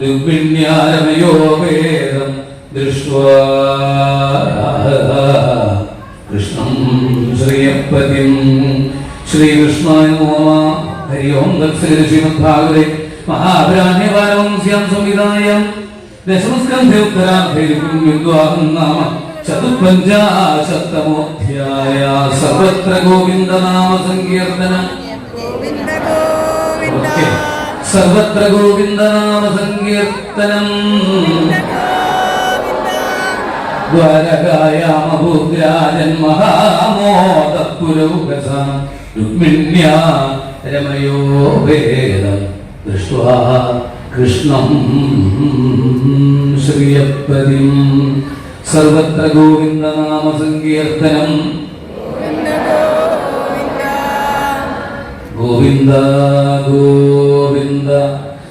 രുക്മിണ്യാരമയോ വേദം ദൃഷ്ട്വാ കൃഷ്ണം ശ്രീയപ്പതിം ശ്രീകൃഷ്ണായ നമോ. ഹരി ഓം തത്സരി ശ്രീമദ്ഭാഗവതേ മഹാഭ്രാണ്യപാരവംസ്യാം സംവിധായം ദശമസ്കന്ധേ ഉത്തരാർദ്ധേ വിദ്വാഹം നാമ ചതുപഞ്ചാശത്തമോധ്യായ സർവത്ര ഗോവിന്ദ നാമ സങ്കീർത്തനം. സർവത്ര ഗോവിന്ദ നാമ സങ്കീർത്തനം ദ്വാരകായാമഭൂദ്രാജൻ മഹാമോദപുരൗകസ രുക്മിണ്യാ രമയോ വേദം ദൃഷ്ട്വാ കൃഷ്ണം ശ്രിയപ്പതിം സർവത്ര ഗോവിന്ദ നാമ സങ്കീർത്തനം ഗോവിന്ദ ഗോവിന്ദ.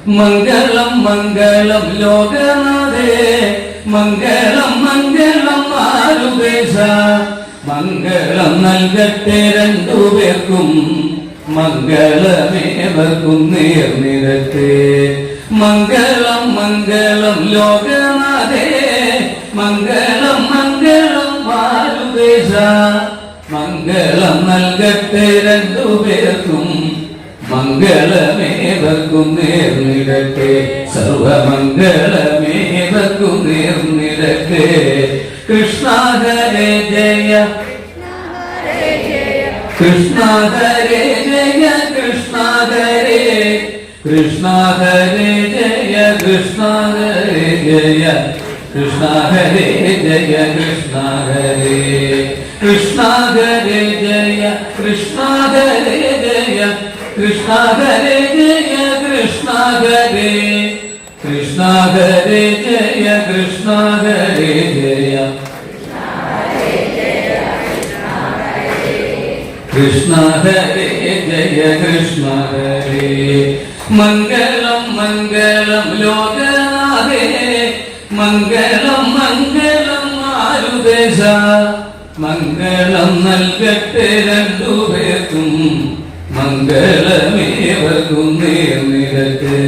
മംഗളം മംഗളം ലോകനാഥേ. മംഗളം മംഗളം മാരുദേശ മംഗളം നൽകട്ടെ രണ്ടുപേർക്കും മംഗളമേവർക്കും നേർന്നിരട്ടെ മംഗളം മംഗളം ലോകനാഥേ. മംഗളം മംഗളം മാരുദേശ മംഗളം നൽകട്ടെ രണ്ടുപേർക്കും മംഗളമേവർക്കും നേർന്നിടട്ടെ സർവമംഗളമേവർക്കും നേർന്നിടട്ടെ കൃഷ്ണ ഹരേ ജയ. കൃഷ്ണ ഹരേ ജയ കൃഷ്ണ ഹരേ കൃഷ്ണ ജയ കൃഷ്ണ ഹരേ ജയ. കൃഷ്ണ ഹരേ ജയ കൃഷ്ണ ഹരേ കൃഷ്ണ ജയ കൃഷ്ണ കൃഷ്ണ ഹരേ ജയ കൃഷ്ണ ഹരേ. കൃഷ്ണ ഹരേ ജയ കൃഷ്ണ ഹരേ ജയ. കൃഷ്ണ ഹരേ ജയ കൃഷ്ണ ഹരേ. മംഗളം മംഗളം ലോകനാഥേ. മംഗളം മംഗളം മാരുദേശ മംഗളം നൽകട്ടെ രണ്ടുപേർക്കും. മംഗളമേവർക്കും നേർന്നിരട്ടെ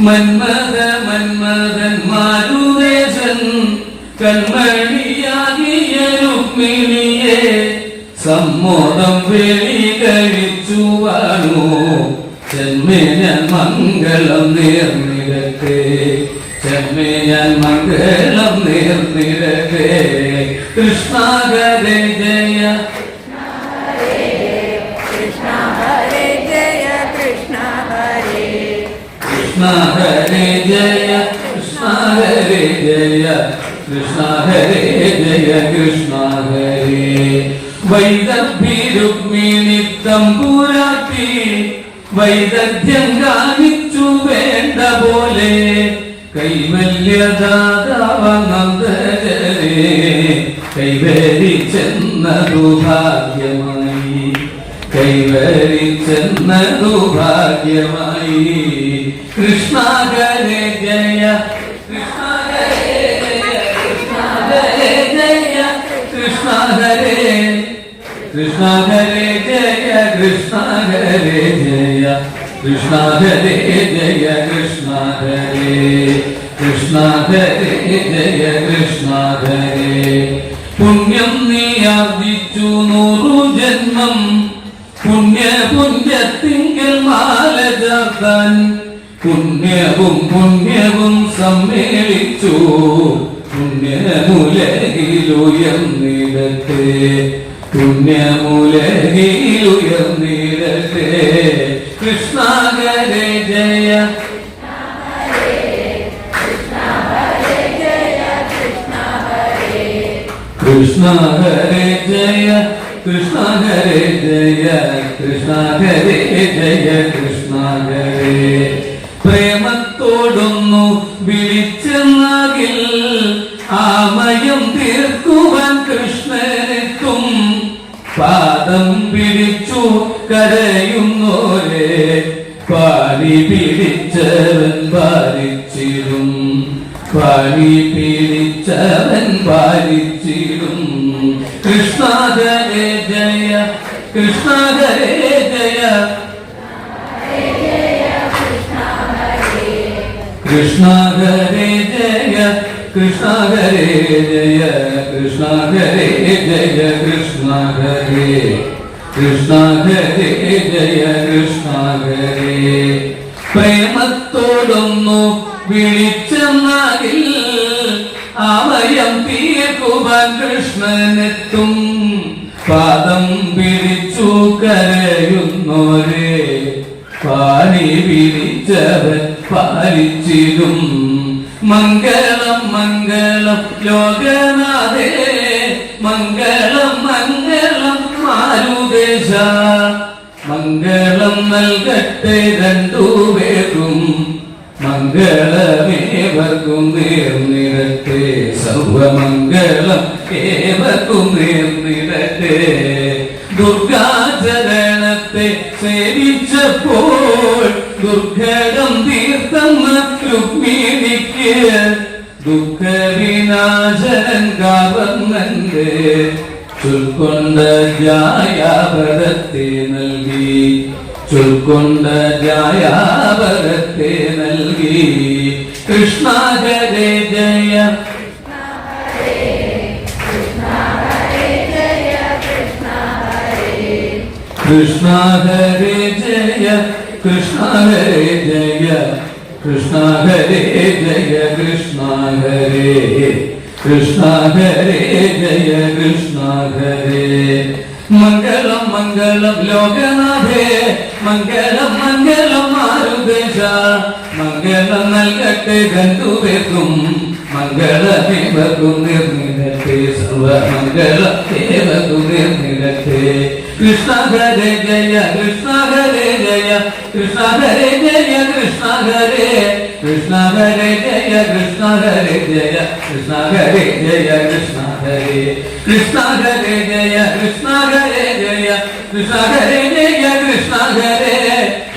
മന്മഥ മന്മഥൻ മാരുദേശൻ കൺമണിയാകിയ രുക്മിണിയെ സമ്മോദം വെളി കഴിച്ചു വാണു. ചെമ്മേന മംഗളം നേർന്നിരട്ടെ ജന്മേനൻ മംഗളം നേർന്നിരട്ടെ കൃഷ്ണ ജയ കൃഷ്ണ ജയ കൃഷ്ണ ജയ കൃഷ്ണ ജയ കൃഷ്ണ ഹരേ വൈദഗ്ഭി രുക്മിണി തമ്പുരാട്ടി വൈദഗ്ധ്യം കാണിച്ചു വേണ്ട പോലെ കൈവല്യദാതാവനന്ദരേ കൈവരിച്ചെന്നതു ഭാഗ്യമായി കൈവരിച്ചെന്നതു ഭാഗ്യമായി കൃഷ്ണ ഹരേ ജയ. കൃഷ്ണ ഹരേ ജയ കൃഷ്ണ ഹരേ ജയ. കൃഷ്ണ ഹരേ കൃഷ്ണ ഹരേ ജയ കൃഷ്ണ ഹരേ ജയ കൃഷ്ണ ഹരേ ജയ കൃഷ്ണ ഹരേ കൃഷ്ണ ഹരേ ജയ കൃഷ്ണ ഹരേ പുണ്യം നീ ആർജിച്ചു നൂറു ജന്മം. പുണ്യ പുണ്യത്തിങ്കൽ മാല ചേർത്താൻ പുണ്യവും പുണ്യവും സമ്മേളിച്ചു. പുണ്യമുലകിലുയർന്നിടട്ടെ. പുണ്യമുലകിലുയർന്നിടട്ടെ. കൃഷ്ണ ഹരേ ജയ. കൃഷ്ണ ഹരേ ജയ. കൃഷ്ണ ഹരേ ജയ. കൃഷ്ണ ഹരേ ജയ. കൃഷ്ണ പ്രേമത്തോടൊന്നു വിളിച്ചെന്നകിൽ ആമയം തീർക്കുവാൻ കൃഷ്ണനെത്തും പാദം പിടിച്ചു കരയുന്നോരെ പാലി പിടിച്ചവൻ പാലിച്ചിടും. പാലി പിടിച്ചവൻ പാലിച്ചിടും. കൃഷ്ണ ഹരേ ജയ കൃഷ്ണ കൃഷ്ണ ഹരേ ജയ കൃഷ്ണ ഹരേ ജയ കൃഷ്ണ ഹരേ ജയ കൃഷ്ണ ഹരേ കൃഷ്ണ ഹരേ ജയ കൃഷ്ണ ഹരേ പ്രേമത്തോടൊന്നു വിളിച്ചെന്നാകിൽ അവയം തീർക്കുവാൻ കൃഷ്ണനെത്തും. പാദം പിടിച്ചു കരയുന്നോരേ പാനി പിടിച്ചവൻ പാലിച്ചിടും. മംഗളം മംഗളം ലോകനാഥേ. മംഗളം മംഗളം മാരുദേശ മംഗളം നൽകട്ടെ രണ്ടു പേർക്കും മംഗളമേവർക്കും നേർന്നിടട്ടെ സർവമംഗളം ഏവർക്കും നേർന്നിടട്ടെ ദുർഗാചരണത്തെ സേവിച്ചപ്പോൾ ദുർഘടം ദുഃഖവിനാശനൻ കാവർന്നന്റെ ചുൽക്കൊണ്ട ജായാഭരത്തെ നൽകി. ചുൽക്കൊണ്ട ജായാഭരത്തെ നൽകി. കൃഷ്ണ ഹരേ ജയ. കൃഷ്ണ ഹരേ ജയ. കൃഷ്ണ ഹരേ ജയ. കൃഷ്ണ ഹരേ ജയ കൃഷ്ണ ഹരേ കൃഷ്ണ ഹരേ ജയ കൃഷ്ണ ഹരേ മംഗളം മംഗളം ലോകനാഥേ മംഗളം മംഗളം മാരുദേശ മംഗളം നൽകട്ടെ രണ്ടുപേർക്കും മംഗളമേവർക്കും നിർമ്മിടട്ടെ സർവമംഗളമേവർക്കും നിർമ്മിടട്ടെ കൃഷ്ണ ഹരേ ജയ കൃഷ്ണ ഹരേ ജയ കൃഷ്ണ ഹരേ ജയ കൃഷ്ണ കൃഷ്ണ ഹരേ ജയ കൃഷ്ണ ഹരേ ജയ കൃഷ്ണ ഹരേ ജയ കൃഷ്ണ ഹരേ